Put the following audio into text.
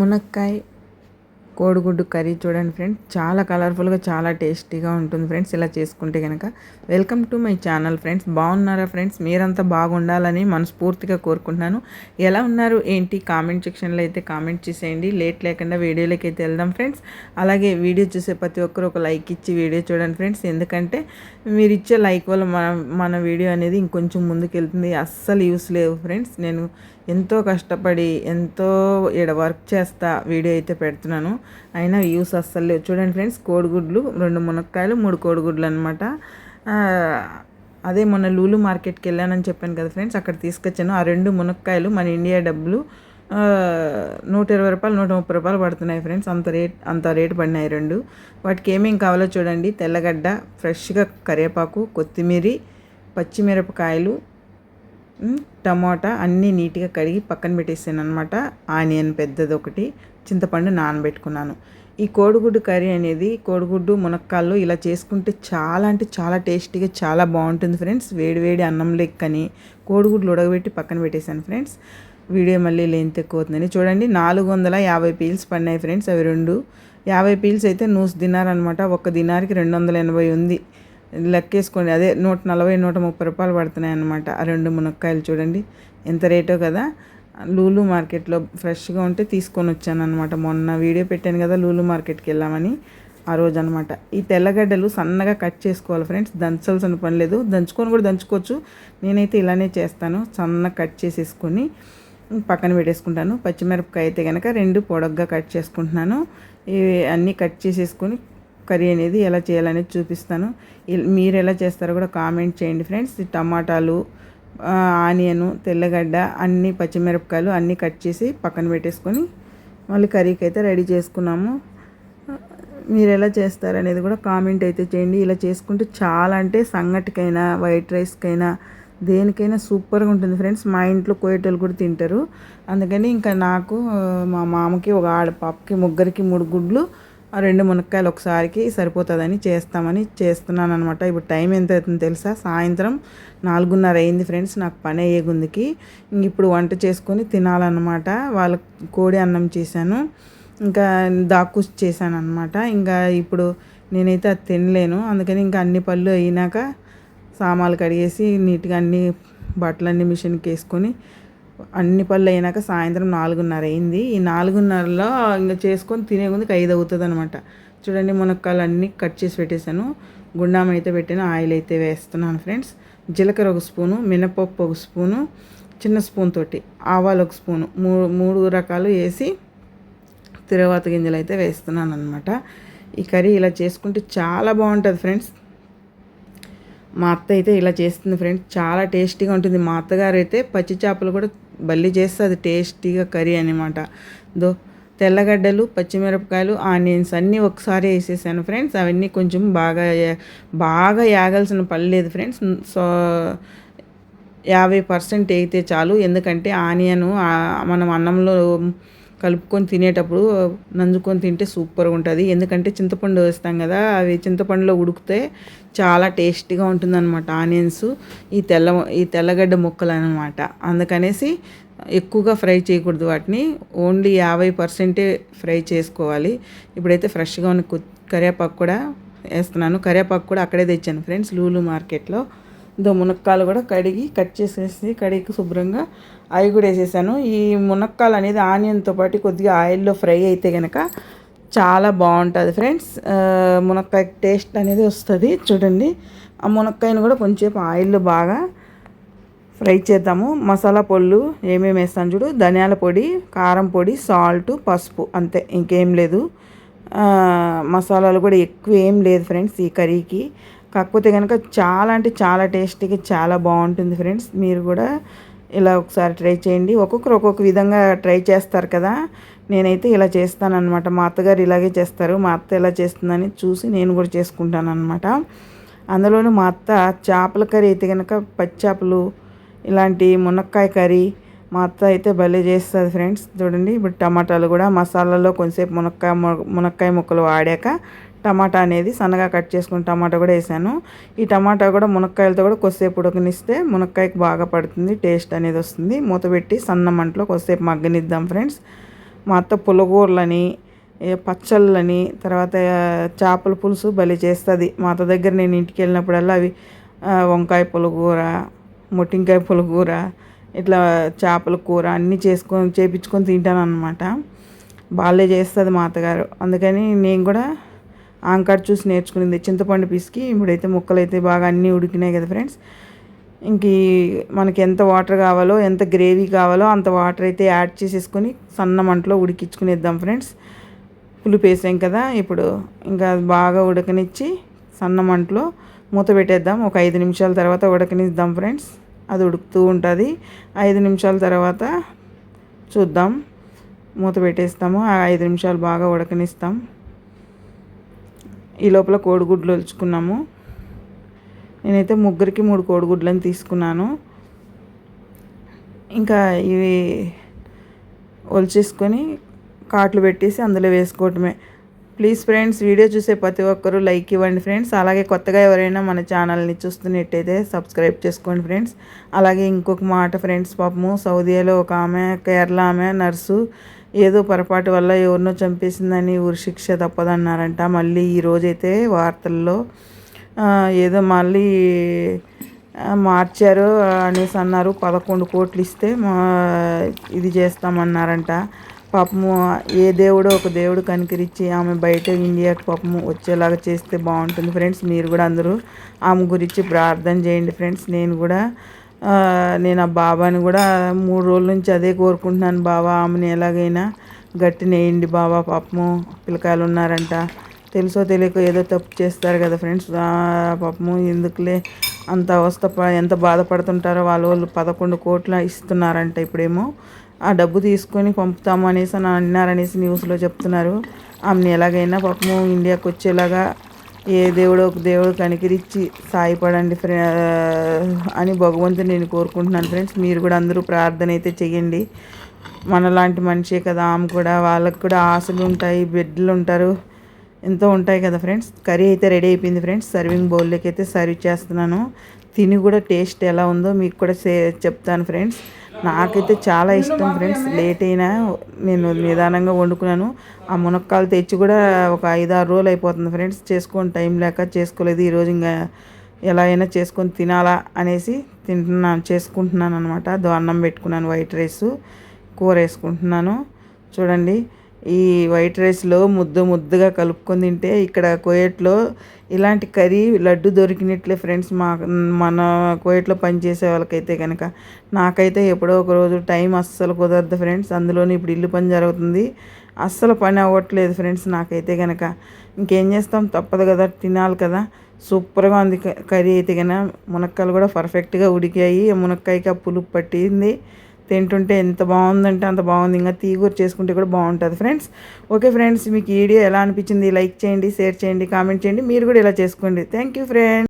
మునక్కాయ కోడిగుడ్డు కర్రీ చూడండి ఫ్రెండ్స్. చాలా కలర్ఫుల్గా చాలా టేస్టీగా ఉంటుంది ఫ్రెండ్స్. ఇలా చేసుకుంటే కనుక welcome to my channel friends. బాగున్నారా ఫ్రెండ్స్? మీరంతా బాగుండాలని మనస్ఫూర్తిగా కోరుకుంటున్నాను. ఎలా ఉన్నారు ఏంటి? కామెంట్ సెక్షన్లో అయితే కామెంట్ చేసేయండి. లేట్ లేకుండా వీడియోలోకి అయితే వెళ్దాం ఫ్రెండ్స్. అలాగే వీడియో చూసే ప్రతి ఒక్కరు ఒక లైక్ ఇచ్చి వీడియో చూడండి ఫ్రెండ్స్. ఎందుకంటే మీరు ఇచ్చే లైక్ వల్ల మన మన వీడియో అనేది ఇంకొంచెం ముందుకు వెళ్తుంది అస్సలు యూస్ లేవు ఫ్రెండ్స్. నేను ఎంతో కష్టపడి ఎంతో ఇక్కడ వర్క్ చేస్తా వీడియో అయితే పెడుతున్నాను. అయినా యూస్ అస్సలు లేవు. చూడండి ఫ్రెండ్స్ కోడిగుడ్లు రెండు మునక్కాయలు మూడు కోడిగుడ్లు అనమాట అదే మొన్న లూలు మార్కెట్కి వెళ్ళానని చెప్పాను కదా ఫ్రెండ్స్ అక్కడ తీసుకొచ్చాను. ఆ రెండు మునక్కాయలు మన ఇండియా డబ్బులు నూట ఇరవై రూపాయలు నూట ముప్పై రూపాయలు పడుతున్నాయి ఫ్రెండ్స్. అంత రేట్ అంత రేట్ పడినాయి రెండు. వాటికి ఏమేమి కావాలో చూడండి. తెల్లగడ్డ ఫ్రెష్గా కరివేపాకు కొత్తిమీర పచ్చిమిరపకాయలు టమాటా అన్నీ నీట్గా కడిగి పక్కన పెట్టేసాను అనమాట ఆనియన్ పెద్దది ఒకటి చింతపండు నానబెట్టుకున్నాను. ఈ కోడిగుడ్డు కర్రీ అనేది కోడిగుడ్డు మునక్కాళ్ళు ఇలా చేసుకుంటే చాలా అంటే చాలా టేస్టీగా చాలా బాగుంటుంది ఫ్రెండ్స్. వేడివేడి అన్నం లెక్కని కోడిగుడ్లు ఉడకబెట్టి పక్కన పెట్టేశాను ఫ్రెండ్స్. వీడియో మళ్ళీ లెంత్ ఎక్కువ అవుతుందని చూడండి. నాలుగు వందల యాభై పీల్స్ పడినాయి ఫ్రెండ్స్ అవి రెండు. యాభై పీల్స్ అయితే నూస్ దినారనమాట ఒక దినారికి రెండు వందల ఎనభై ఉంది. లెక్కేసుకోండి అదే నూట నలభై నూట ముప్పై రూపాయలు పడుతున్నాయి అనమాట ఆ రెండు మునక్కాయలు చూడండి. ఎంత రేటో కదా. లూలు మార్కెట్లో ఫ్రెష్గా ఉంటే తీసుకొని వచ్చాను అనమాట మొన్న వీడియో పెట్టాను కదా లూలు మార్కెట్కి వెళ్ళామని ఆ రోజు అనమాట ఈ తెల్లగడ్డలు సన్నగా కట్ చేసుకోవాలి ఫ్రెండ్స్. దంచాల్సిన పని లేదు. దంచుకొని కూడా దంచుకోవచ్చు. నేనైతే ఇలానే చేస్తాను. సన్నగా కట్ చేసేసుకొని పక్కన పెట్టేసుకుంటాను. పచ్చిమిరపకాయ అయితే కనుక రెండు పొడగ్గా కట్ చేసుకుంటున్నాను. ఇవి అన్నీ కట్ చేసేసుకొని కర్రీ అనేది ఎలా చేయాలనేది చూపిస్తాను. మీరు ఎలా చేస్తారో కూడా కామెంట్ చేయండి ఫ్రెండ్స్. టమాటాలు ఆనియను తెల్లగడ్డ అన్ని పచ్చిమిరపకాయలు అన్నీ కట్ చేసి పక్కన పెట్టేసుకొని మళ్ళీ కర్రీకి అయితే రెడీ చేసుకున్నాము. మీరు ఎలా చేస్తారనేది కూడా కామెంట్ అయితే చేయండి. ఇలా చేసుకుంటే చాలా అంటే సంగటికైనా వైట్ రైస్కైనా దేనికైనా సూపర్గా ఉంటుంది ఫ్రెండ్స్. మా ఇంట్లో కోయేటోళ్ళు కూడా తింటారు. అందుకని ఇంకా నాకు మా మామకి ఒక ఆడ పాపకి ముగ్గురికి మూడు గుడ్లు ఆ రెండు మునక్కాయలు ఒకసారికి సరిపోతుందని చేస్తామని చేస్తున్నాను అనమాట ఇప్పుడు టైం ఎంత అవుతుందో తెలుసా? సాయంత్రం నాలుగున్నర అయింది ఫ్రెండ్స్ నాకు పని అయ్యే గుందికి ఇప్పుడు వంట చేసుకొని తినాలన్నమాట. వాళ్ళ కోడి అన్నం చేశాను ఇంకా దాక్కుస్ చేశాను అనమాట ఇంకా ఇప్పుడు నేనైతే అది తినలేను అందుకని ఇంకా అన్ని పళ్ళు అయినాక సామాన్లు కడిగేసి నీట్గా అన్ని బట్టలన్నీ మిషన్కి వేసుకొని అన్ని పళ్ళు అయినాక సాయంత్రం నాలుగున్నర అయింది. ఈ నాలుగున్నరలో ఇంకా చేసుకొని తినే ముందుకు ఐదు అవుతుంది అనమాట చూడండి మునక్కాయలు అన్నీ కట్ చేసి పెట్టేశాను. గుండాం అయితే పెట్టాను ఆయిల్ అయితే వేస్తున్నాను ఫ్రెండ్స్. జీలకర్ర ఒక స్పూను మినపప్పు ఒక స్పూను చిన్న స్పూన్ తోటి ఆవాలు ఒక స్పూను మూడు మూడు రకాలు వేసి తిరువాత గింజలు అయితే వేస్తున్నాను అనమాట ఈ కర్రీ ఇలా చేసుకుంటే చాలా బాగుంటుంది ఫ్రెండ్స్. మా అత్త అయితే ఇలా చేస్తుంది ఫ్రెండ్స్ చాలా టేస్టీగా ఉంటుంది. మా అత్తగారు అయితే పచ్చి చేపలు కూడా బల్లి చేస్తే అది టేస్టీగా కర్రీ అనమాట దో తెల్లగడ్డలు పచ్చిమిరపకాయలు ఆనియన్స్ అన్నీ ఒకసారి వేసేసాను ఫ్రెండ్స్ అవన్నీ కొంచెం బాగా బాగా యాగాల్సిన పని లేదు ఫ్రెండ్స్ సో యాభై పర్సెంట్ అయితే చాలు. ఎందుకంటే ఆనియన్ మనం అన్నంలో కలుపుకొని తినేటప్పుడు నంజుకొని తింటే సూపర్గా ఉంటుంది. ఎందుకంటే చింతపండు వేస్తాం కదా అవి చింతపండులో ఉడికితే చాలా టేస్టీగా ఉంటుందన్నమాట. ఆనియన్స్ ఈ తెల్ల ఈ తెల్లగడ్డ ముక్కలు అనమాట అందుకనేసి ఎక్కువగా ఫ్రై చేయకూడదు వాటిని. ఓన్లీ యాభై పర్సెంటే ఫ్రై చేసుకోవాలి. ఇప్పుడైతే ఫ్రెష్గా ఉన్న కరివేపాకు కూడా వేస్తున్నాను. కరివేపాకు కూడా అక్కడే తెచ్చాను ఫ్రెండ్స్ లూలు మార్కెట్లో. దో మునక్కాలు కూడా కడిగి కట్ చేసేసి కడిగి శుభ్రంగా అవి కూడా వేసేసాను. ఈ మునక్కాలు అనేది ఆనియన్తో పాటు కొద్దిగా ఆయిల్లో ఫ్రై అయితే కనుక చాలా బాగుంటుంది ఫ్రెండ్స్. మునక్కాయ టేస్ట్ అనేది వస్తుంది. చూడండి ఆ మునక్కాయను కూడా కొంచెం ఆయిల్లో బాగా ఫ్రై చేద్దాము. మసాలా పొళ్ళు ఏమేమి వేస్తాను చూడు. ధనియాల పొడి కారం పొడి సాల్ట్ పసుపు అంతే ఇంకేం లేదు. మసాలాలు కూడా ఎక్కువ ఏం లేదు ఫ్రెండ్స్ ఈ కర్రీకి. కాకపోతే కనుక చాలా అంటే చాలా టేస్టీగా చాలా బాగుంటుంది ఫ్రెండ్స్. మీరు కూడా ఇలా ఒకసారి ట్రై చేయండి. ఒక్కొక్కరు ఒక్కొక్క విధంగా ట్రై చేస్తారు కదా. నేనైతే ఇలా చేస్తానన్నమాట. మా అత్తగారు ఇలాగే చేస్తారు. మా అత్త ఇలా చేస్తుందని చూసి నేను కూడా చేసుకుంటాను అనమాట అందులోనూ మా అత్త చేపల కర్రీ అయితే కనుక పచ్చి చేపలు ఇలాంటి మునక్కాయ కర్రీ మా అత్త అయితే భలే చేస్తుంది ఫ్రెండ్స్. చూడండి ఇప్పుడు టమాటాలు కూడా మసాలాలో కొంచెంసేపు మునక్కాయ మునక్కాయ ముక్కలు వాడాక టమాటా అనేది సన్నగా కట్ చేసుకుని టమాటా కూడా వేసాను. ఈ టమాటా కూడా మునక్కాయలతో కూడా కొద్దిసేపు ఉడకనిస్తే మునక్కాయకి బాగా పడుతుంది టేస్ట్ అనేది వస్తుంది. మూత పెట్టి సన్న మంటలో కొద్దిసేపు మగ్గనిద్దాం ఫ్రెండ్స్. మా అత్త పులగూరలని పచ్చళ్ళని తర్వాత చేపల పులుసు భలే చేస్తుంది. మా అత్త దగ్గర నేను ఇంటికి వెళ్ళినప్పుడల్లా అవి వంకాయ పులగూర మొట్టింకాయ పులగూర ఇట్లా చేపల కూర అన్నీ చేసుకొని చేపించుకొని తింటాను అనమాట బాగాలే చేస్తుంది మా అత్తగారు. అందుకని నేను కూడా ఆంకర్ చూసి నేర్చుకునింది. చింతపండు పిసికి ఇప్పుడైతే ముక్కలు అయితే బాగా అన్నీ ఉడికినాయి కదా ఫ్రెండ్స్. ఇంక మనకి ఎంత వాటర్ కావాలో ఎంత గ్రేవీ కావాలో అంత వాటర్ అయితే యాడ్ చేసేసుకొని సన్న మంటలో ఉడికించుకునేద్దాం ఫ్రెండ్స్. పులుపు వేసాం కదా ఇప్పుడు. ఇంకా బాగా ఉడకనిచ్చి సన్న మంటలో మూత పెట్టేద్దాం. ఒక ఐదు నిమిషాల తర్వాత ఉడకనిద్దాం ఫ్రెండ్స్. అది ఉడుకుతూ ఉంటుంది. ఐదు నిమిషాల తర్వాత చూద్దాం. మూత పెట్టేస్తాము. ఆ ఐదు నిమిషాలు బాగా ఉడకనిస్తాం. ఈ లోపల కోడిగుడ్లు ఒలుచుకున్నాము. నేనైతే ముగ్గురికి మూడు కోడిగుడ్లను తీసుకున్నాను. ఇంకా ఇవి ఒలిచేసుకొని కాట్లు పెట్టేసి అందులో వేసుకోవటమే. ప్లీజ్ ఫ్రెండ్స్ వీడియో చూసే ప్రతి ఒక్కరూ లైక్ ఇవ్వండి ఫ్రెండ్స్. అలాగే కొత్తగా ఎవరైనా మన ఛానల్ని చూస్తున్నట్టయితే సబ్స్క్రైబ్ చేసుకోండి ఫ్రెండ్స్. అలాగే ఇంకొక మాట ఫ్రెండ్స్ పాపము సౌదీలో ఒక ఆమె కేరళ ఆమె నర్సు ఏదో పొరపాటు వల్ల ఎవరినో చంపేసిందని ఊరి శిక్ష తప్పదన్నారంట. మళ్ళీ ఈరోజైతే వార్తల్లో ఏదో మళ్ళీ మార్చారు అనేసి అన్నారు. పదకొండు కోట్లు ఇస్తే మా ఇది చేస్తామన్నారంట. పాపము ఏ దేవుడో ఒక దేవుడు కనికరించి ఆమె బయట ఇండియాకి పాపము వచ్చేలాగా చేస్తే బాగుంటుంది ఫ్రెండ్స్. మీరు కూడా అందరూ ఆమె గురించి ప్రార్థన చేయండి ఫ్రెండ్స్. నేను కూడా నేను ఆ బాబాని కూడా మూడు రోజుల నుంచి అదే కోరుకుంటున్నాను బాబా ఆమెను ఎలాగైనా గట్టి నేయండి బాబా పాపము పిల్లకాయలు ఉన్నారంట. తెలుసో తెలియక ఏదో తప్పు చేస్తారు కదా ఫ్రెండ్స్. పాపము ఎందుకులే అంత అవస్థ ప- ఎంత బాధపడుతుంటారో వాళ్ళ వాళ్ళు పదకొండు కోట్ల ఇస్తున్నారంట ఇప్పుడేమో. ఆ డబ్బు తీసుకొని పంపుతాము అనేసి అని అన్నారనేసి న్యూస్లో చెప్తున్నారు. ఆమెను ఎలాగైనా పాపము ఇండియాకి వచ్చేలాగా ఏ దేవుడో ఒక దేవుడు కనికరించి సాయపడండి ఫ్రె అని భగవంతుని నేను కోరుకుంటున్నాను ఫ్రెండ్స్. మీరు కూడా అందరూ ప్రార్థన అయితే చేయండి మనలాంటి మనిషే కదా ఆమె కూడా వాళ్ళకి కూడా ఆశలు ఉంటాయి బిడ్డలు ఉంటారు ఎంతో ఉంటాయి కదా ఫ్రెండ్స్. కర్రీ అయితే రెడీ అయిపోయింది ఫ్రెండ్స్. సర్వింగ్ బౌల్లోకి అయితే సర్వ్ చేస్తున్నాను. తిని కూడా టేస్ట్ ఎలా ఉందో మీకు కూడా సే చెప్తాను ఫ్రెండ్స్. నాకైతే చాలా ఇష్టం ఫ్రెండ్స్. లేట్ అయినా నేను నిదానంగా వండుకున్నాను. ఆ మునక్కాయలు తెచ్చి కూడా ఒక ఐదు ఆరు రోజులు అయిపోతుంది ఫ్రెండ్స్. చేసుకొని టైం లేక చేసుకోలేదు. ఈరోజు ఇంకా ఎలా అయినా చేసుకొని తినాలా అనేసి తింటున్నాను చేసుకుంటున్నాను అనమాట దో అన్నం పెట్టుకున్నాను వైట్ రైస్ కూర వేసుకుంటున్నాను. చూడండి. ఈ వైట్ రైస్లో ముద్ద ముద్దగా కలుపుకొని తింటే ఇక్కడ కోయట్లో ఇలాంటి కర్రీ లడ్డు దొరికినట్లే ఫ్రెండ్స్ మా మన కోయట్లో పనిచేసే వాళ్ళకైతే కనుక నాకైతే ఎప్పుడో ఒక రోజు టైం అస్సలు కుదరదు ఫ్రెండ్స్. అందులోనే ఇప్పుడు ఇల్లు పని జరుగుతుంది. అస్సలు పని అవ్వట్లేదు ఫ్రెండ్స్ నాకైతే కనుక ఇంకేం చేస్తాం? తప్పదు కదా తినాలి కదా. సూపర్గా ఉంది క- కర్రీ అయితే కనుక మునక్కాయలు కూడా పర్ఫెక్ట్గా ఉడికాయి. మునక్కాయకి ఆ పులుపు పట్టింది. తింటుంటే ఎంత బాగుందంటే అంత బాగుంది. ఇంకా తీగూర చేసుకుంటే కూడా బాగుంటుంది ఫ్రెండ్స్. ఓకే ఫ్రెండ్స్ మీకు ఈ వీడియో ఎలా అనిపించింది? లైక్ చేయండి షేర్ చేయండి కామెంట్ చేయండి. మీరు కూడా ఇలా చేసుకోండి. Thank you friends